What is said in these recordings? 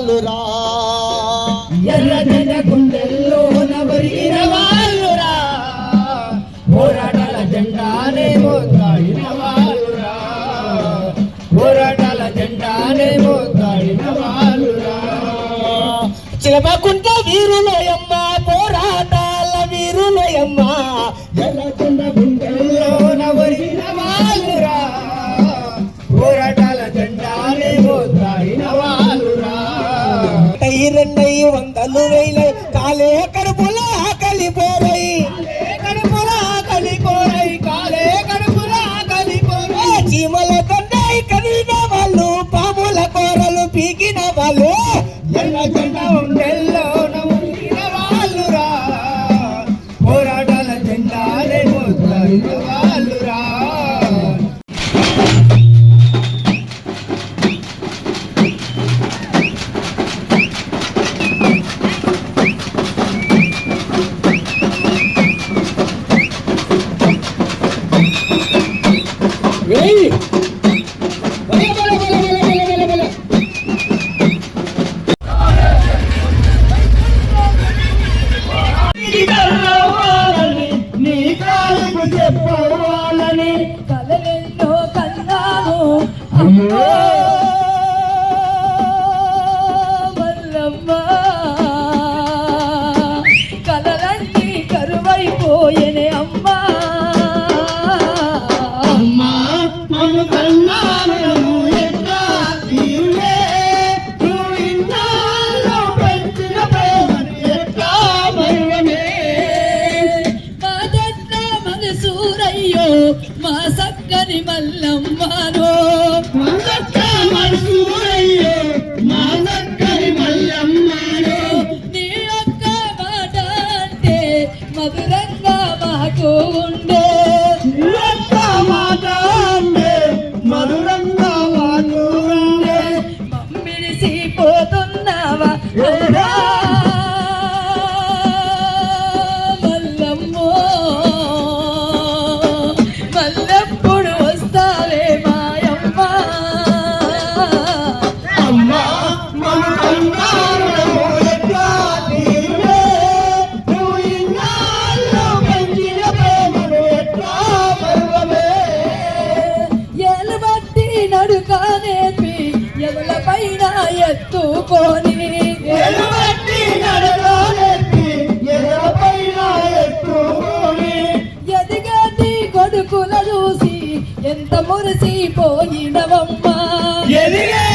వాళ్ళురా ఎర్రజెండ గుండెల్లో నవరిగిన వాళ్ళురా. పోరాటాల జెండానే పోరాటాల జెండానే మోతాడిన ఎన్నై వందలు వేలై. కాలే కడుపుల ఆకలి పోరై. కడుపుల ఆకలి పోరై కాలే కడుపుల ఆకలి పోరై. చీమల కొండై కదిలిన వాళ్ళు పాముల కూరలు పీకిన వాళ్ళు. ఎల్ల జెండ ఉండెల్లో ఉండిన వాళ్ళురా. పోరాటాల వాళ్ళు. One. ఎత్తుకొని ఎదిగది కొడుకుల చూసి ఎంత మురిసిపోయినవమ్మా. ఎదిగే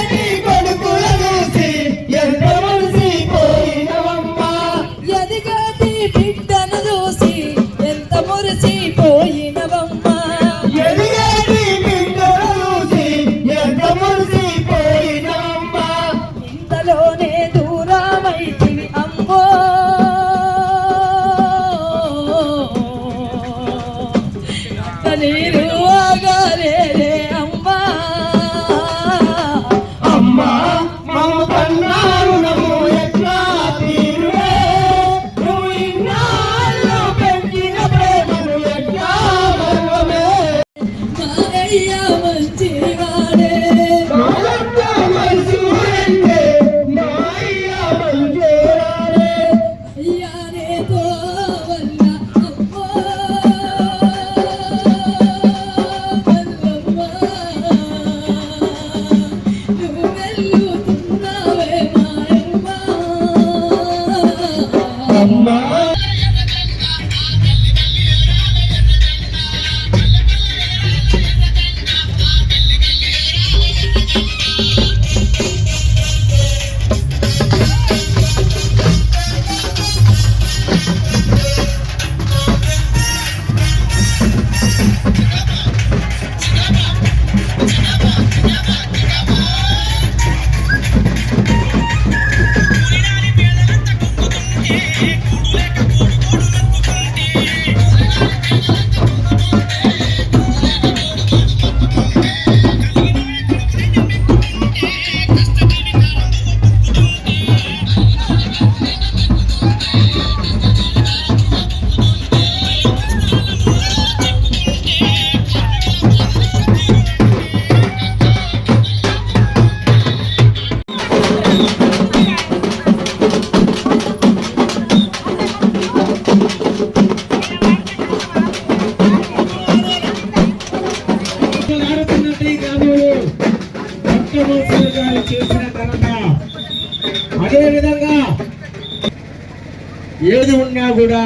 ఏది ఉన్నా కూడా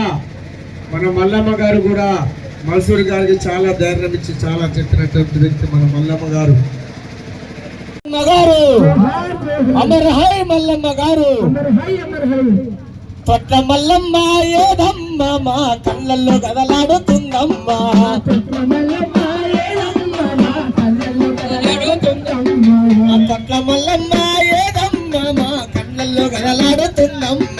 మన మల్లమ్మ గారు కూడా మల్సూరి గారికి చాలా ధైర్యం ఇచ్చి చాలా చెప్పినటువంటి వ్యక్తి మన మల్లమ్మ గారు. మల్లమ్మ గారు! అమర్ హై మల్లమ్మ గారు! తొట్ల మల్లమ్మ ఏదమ్మ మా కళ్ళల్లో గదలాడుతుందమ్మ. ఆ తొట్ల మల్లమ్మ ఏదమ్మ మా కళ్ళల్లో గదలాడుతుందమ్మ.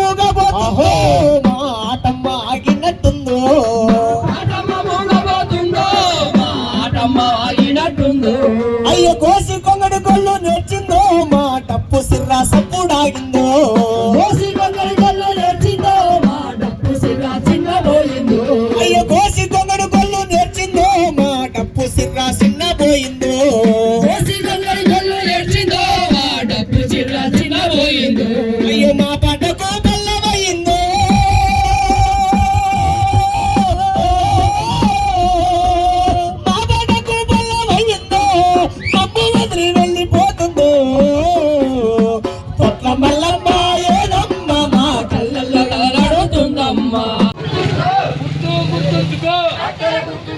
Aquele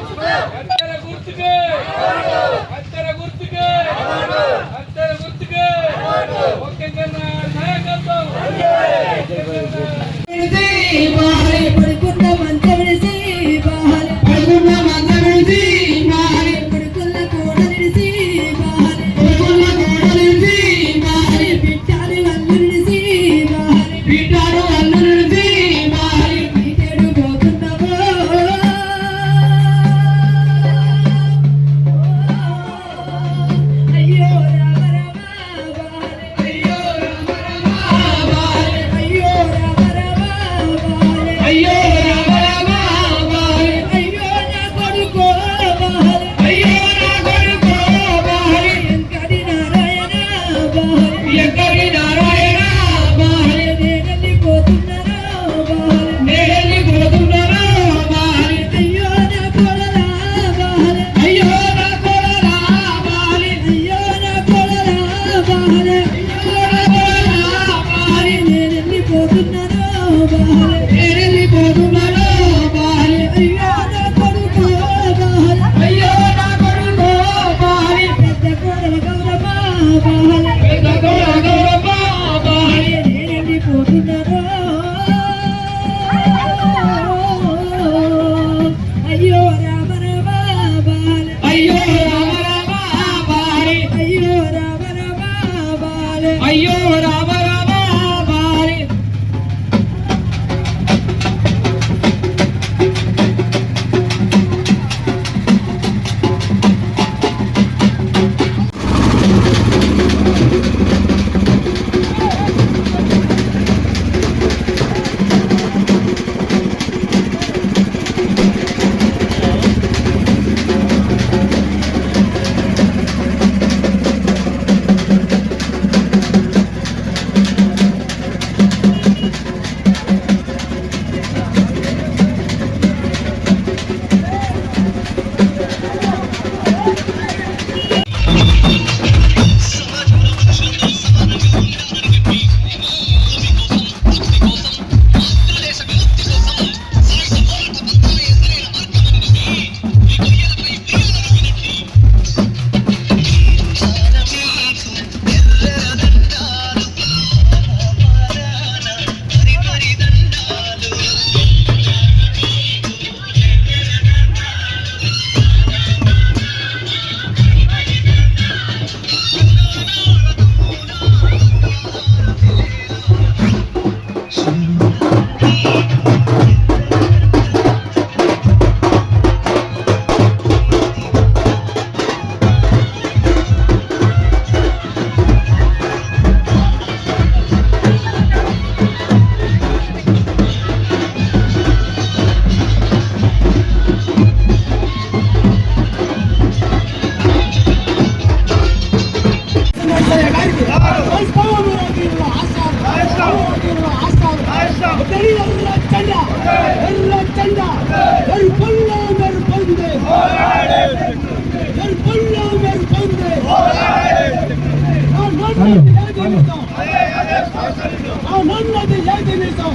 నన్నది జాతి నిజం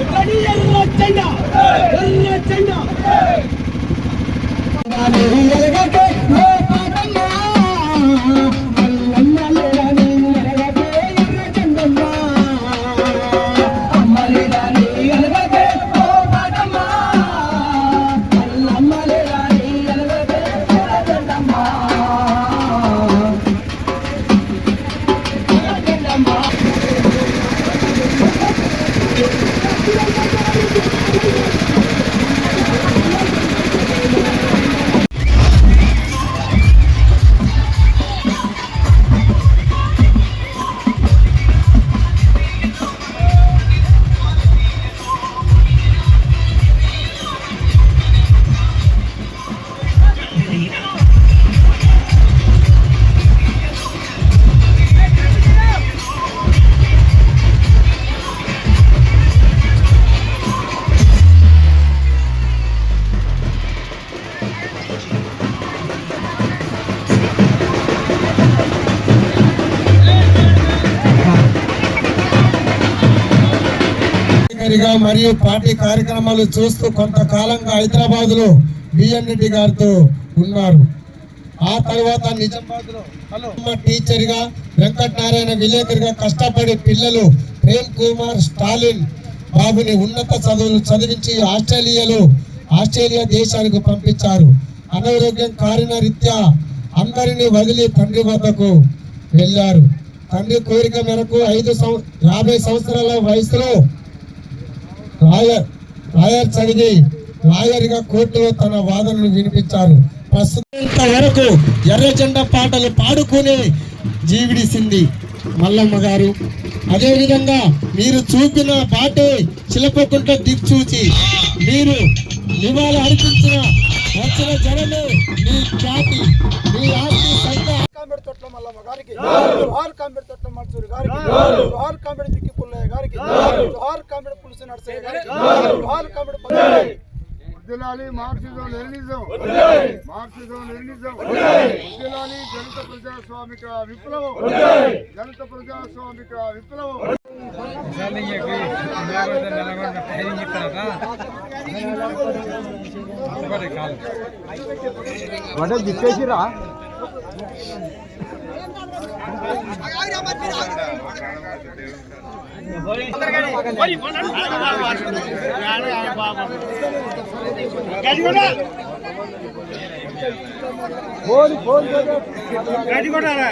ఇక్కడి ఎర్ర జెండా ఎర్ర జెండా ఎలగకే గారిగా మరియు పార్టీ కార్యక్రమాలు చూస్తూ కొంతకాలంగా హైదరాబాద్లో బిఎన్ రెడ్డి గారితో ఉన్నారు. ఆ తర్వాత నిజామాబాద్లో టీచర్గా వెంకటనారాయణ విలేకరిగా కష్టపడి పిల్లలు ప్రేమ్ కుమార్ స్టాలిన్ బాబుని ఉన్నత చదువులు చదివించి ఆస్ట్రేలియాలో ఆస్ట్రేలియా దేశానికి పంపించారు. అనారోగ్యం కారిన రీత్యా అందరినీ వదిలి తండ్రి వద్దకు వెళ్ళారు. తండ్రి కోరిక మేరకు ఐదు సంవ యాభై సంవత్సరాల వయసులో లాయర్ లాయర్ చదివి లాయర్గా కోర్టులో తన వాదనను వినిపించారు. ప్రస్తుతం వరకు ఎర్రజెండ పాటలు పాడుకునే జీవిడిసింది మల్లమ్మ గారు. అదేవిధంగా మీరు చూపిన పాటే చిలపకుంట దిక్చూచి మీరు నివాళి అర్పించిన వచ్చిన జనమే మీ ఖ్యాతి. మీ ఆస్తి సంఘ కాంబెడ్ తొట్ల మల్లమ్మ గారికి. కాంబెడ్ తొట్ల మన్సూర్ గారికి జోహార్ కామెడీ దిక్కి పుల్లయ్య గారికి జోహార్ కామెడీ పులుసు నడిసే గారికి జోహార్ కామెడీ పుల్లయ్య వద్దులాలి మార్క్సిజం లెనిజం మార్క్సిజం లెనిజం వద్దులాలి జనత ప్రజాస్వామిక విప్లవం. జనత ప్రజాస్వామిక విప్లవం. వడ దిక్కేసిరా ఫోన్ ఫోన్ గడిగొట్టారా